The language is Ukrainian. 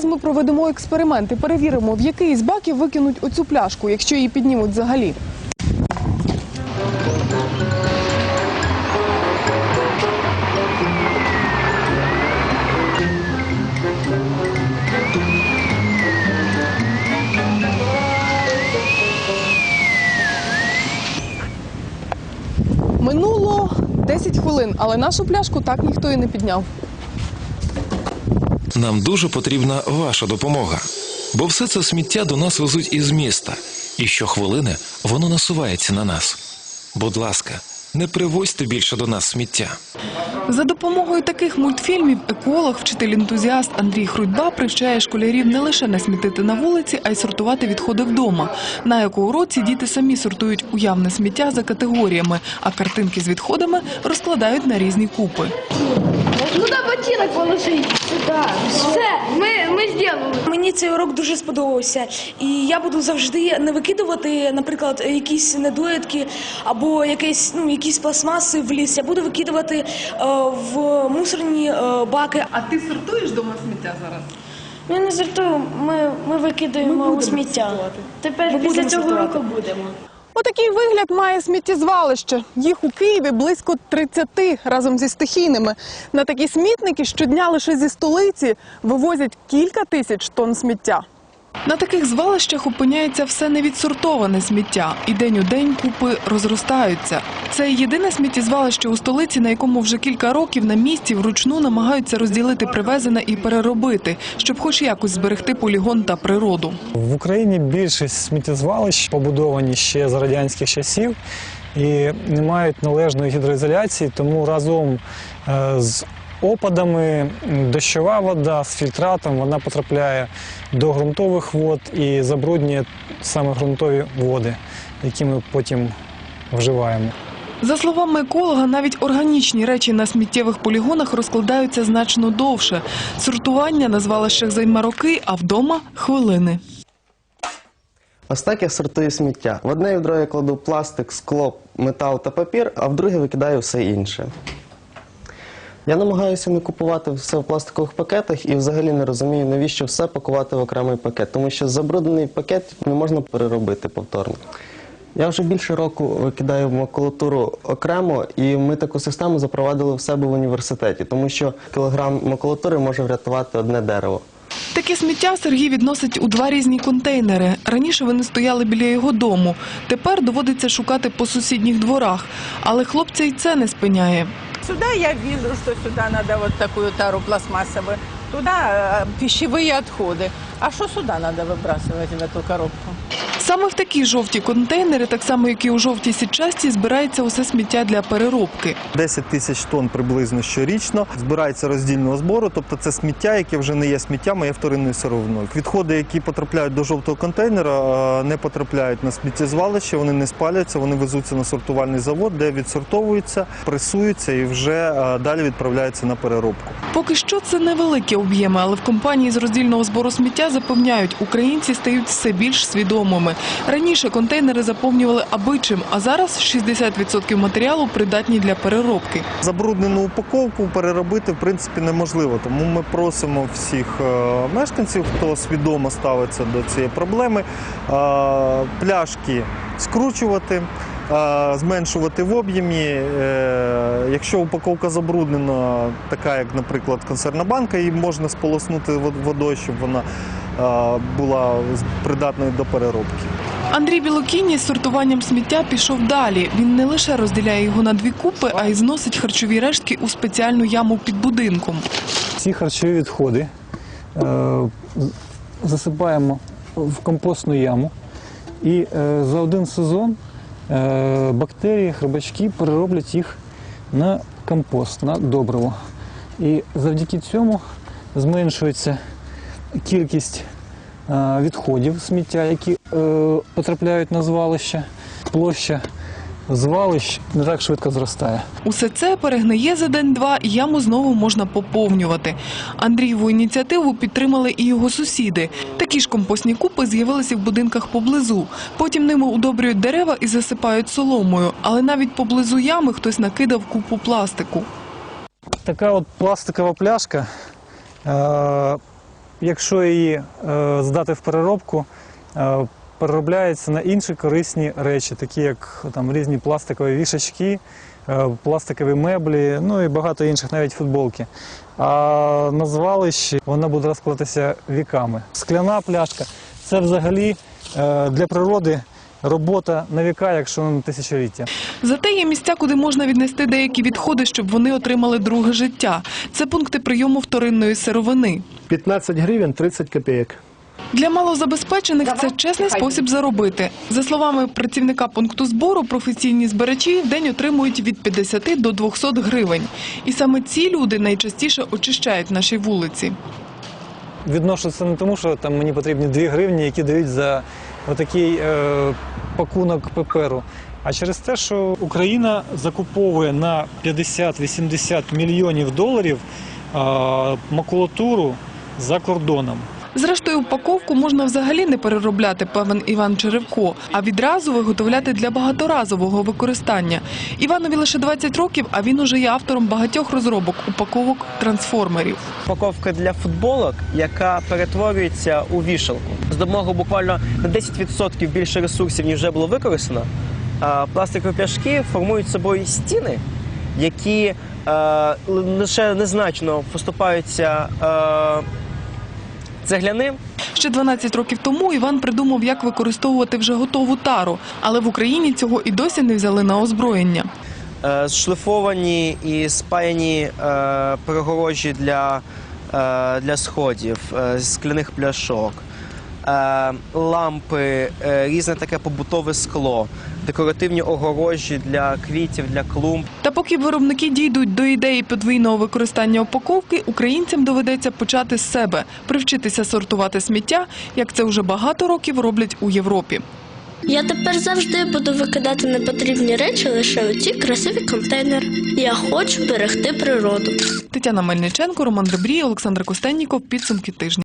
Зараз ми проведемо експеримент і перевіримо, в який із баків викинуть оцю пляшку, якщо її піднімуть взагалі. Минуло 10 хвилин, але нашу пляшку так ніхто і не підняв. Нам дуже потрібна ваша допомога, бо все це сміття до нас везуть із міста, і щохвилини воно насувається на нас. Будь ласка, не привозьте більше до нас сміття. За допомогою таких мультфільмів еколог, вчитель-ентузіаст Андрій Хрудьба привчає школярів не лише не смітити на вулиці, а й сортувати відходи вдома. На екоуроці діти самі сортують уявне сміття за категоріями, а картинки з відходами розкладають на різні купи. Куда ботинок положить? Сюда. Все, ми, ми зробили. Мені цей урок дуже сподобався, і я буду завжди не викидувати, наприклад, якісь недоїдки або якісь ну якісь пластмаси в ліс. Я буду викидувати е, в мусорні е, баки. А ти сортуєш дома сміття зараз? Ми не сортуємо, ми, ми викидаємо у сміття. Тепер Ми після цього року будемо. Отакий вигляд має сміттєзвалище. Їх у Києві близько 30 разом зі стихійними. На такі смітники щодня лише зі столиці вивозять кілька тисяч тонн сміття. На таких звалищах опиняється все невідсортоване сміття, і день у день купи розростаються. Це єдине сміттєзвалище у столиці, на якому вже кілька років на місці вручну намагаються розділити привезене і переробити, щоб хоч якось зберегти полігон та природу. В Україні більшість сміттєзвалищ побудовані ще з радянських часів і не мають належної гідроізоляції, тому разом е, з опадами дощова вода з фільтратом вона потрапляє до ґрунтових вод і забруднює саме ґрунтові води, які ми потім вживаємо. За словами еколога, навіть органічні речі на сміттєвих полігонах розкладаються значно довше. Сортування на звалищах займе роки, а вдома хвилини. Ось так я сортую сміття. В одне відро я кладу пластик, скло, метал та папір, а в друге викидаю все інше. Я намагаюся не купувати все в пластикових пакетах і взагалі не розумію, навіщо все пакувати в окремий пакет, тому що забруднений пакет не можна переробити повторно. Я вже більше року викидаю макулатуру окремо, і ми таку систему запровадили в себе в університеті, тому що кілограм макулатури може врятувати одне дерево. Таке сміття Сергій відносить у два різні контейнери. Раніше вони стояли біля його дому. Тепер доводиться шукати по сусідніх дворах. Але хлопця й це не спиняє. Сюда я вижу, что сюда надо вот такую тару пластмассовую Туда э, пищевые отходы. А что сюда надо выбрасывать в эту коробку? Саме в такі жовті контейнери, так само як і у жовтій сітчасті, збирається усе сміття для переробки. 10 тисяч тонн приблизно щорічно збирається роздільного збору, тобто це сміття, яке вже не є сміттям, а є вторинною сировиною. Відходи, які потрапляють до жовтого контейнера, е, не потрапляють на сміттєзвалище, вони не спалюються, вони везуться на сортувальний завод, де відсортовуються, пресуються і вже е, далі відправляються на переробку. Поки що це невеликі об'єми, але в компанії з роздільного збору сміття запевняють, українці стають все більш свідомими. Раніше контейнери заповнювали абичим, а зараз 60% матеріалу придатні для переробки. Забруднену упаковку переробити в принципі неможливо. Тому ми просимо всіх е, мешканців, хто свідомо ставиться до цієї проблеми, е, пляшки скручувати. Зменшувати в об'ємі. Е, Якщо упаковка забруднена, така як, наприклад, консервна банка, її можна сполоснути водою, щоб вона була придатною до переробки. Андрій Білокінні з сортуванням сміття пішов далі. Він не лише розділяє його на дві купи, а й зносить харчові рештки у спеціальну яму під будинком. Ці харчові відходи е, засипаємо в компостну яму, і е, за один сезон бактерії, хробачки перероблять їх на компост, на добриво. І завдяки цьому зменшується кількість е, відходів сміття, які е, потрапляють на звалище. Площа звалищ не так швидко зростає. Усе це перегниє за день-два, і яму знову можна поповнювати. Андрієву ініціативу підтримали і його сусіди. Такі ж компостні купи з'явилися в будинках поблизу. Потім ними удобрюють дерева і засипають соломою. Але навіть поблизу ями хтось накидав купу пластику. Така от пластикова пляшка е, якщо її е, здати в переробку, е, переробляється на інші корисні речі, такі як там різні пластикові вішачки, е, пластикові меблі, ну і багато інших, навіть футболки. А на звалищі вона буде розкладатися віками. Скляна пляшка це взагалі е, для природи робота на віка, якщо не на тисячоліття. Зате є місця, куди можна віднести деякі відходи, щоб вони отримали друге життя. Це пункти прийому вторинної сировини. 15 гривень 30 копійок. Для малозабезпечених це чесний спосіб заробити. За словами працівника пункту збору, професійні збирачі в день отримують від 50 до 200 гривень. І саме ці люди найчастіше очищають наші вулиці. Відношу це не тому, що там мені потрібні 2 гривні, які дають за отакий е, пакунок паперу. А через те, що Україна закуповує на 50-80 мільйонів доларів е, макулатуру за кордоном. Зрештою, упаковку можна взагалі не переробляти, певен Іван Черевко, а відразу виготовляти для багаторазового використання. Іванові лише 20 років, а він уже є автором багатьох розробок упаковок трансформерів. упаковка для футболок, яка перетворюється у вішалку. З допомогою буквально на 10% більше ресурсів, ніж вже було використано. Пластикові пляшки формують собою стіни, які е, лише незначно поступаються е, цегляним. Ще 12 років тому Іван придумав, як використовувати вже готову тару, але в Україні цього і досі не взяли на озброєння. е, зшлифовані і спаяні е, перегорожі для, е, для сходів, е, скляних пляшок, лампи, е, різне таке побутове скло, декоративні огорожі для квітів, для клумб. Та поки виробники дійдуть до ідеї подвійного використання упаковки, українцям доведеться почати з себе, привчитися сортувати сміття, як це вже багато років роблять у Європі. Я тепер завжди буду викидати непотрібні речі лише у ці красиві контейнери. Я хочу берегти природу. Тетяна Мельниченко, Роман Ребрій, Олександр Костенніков. Підсумки тижня.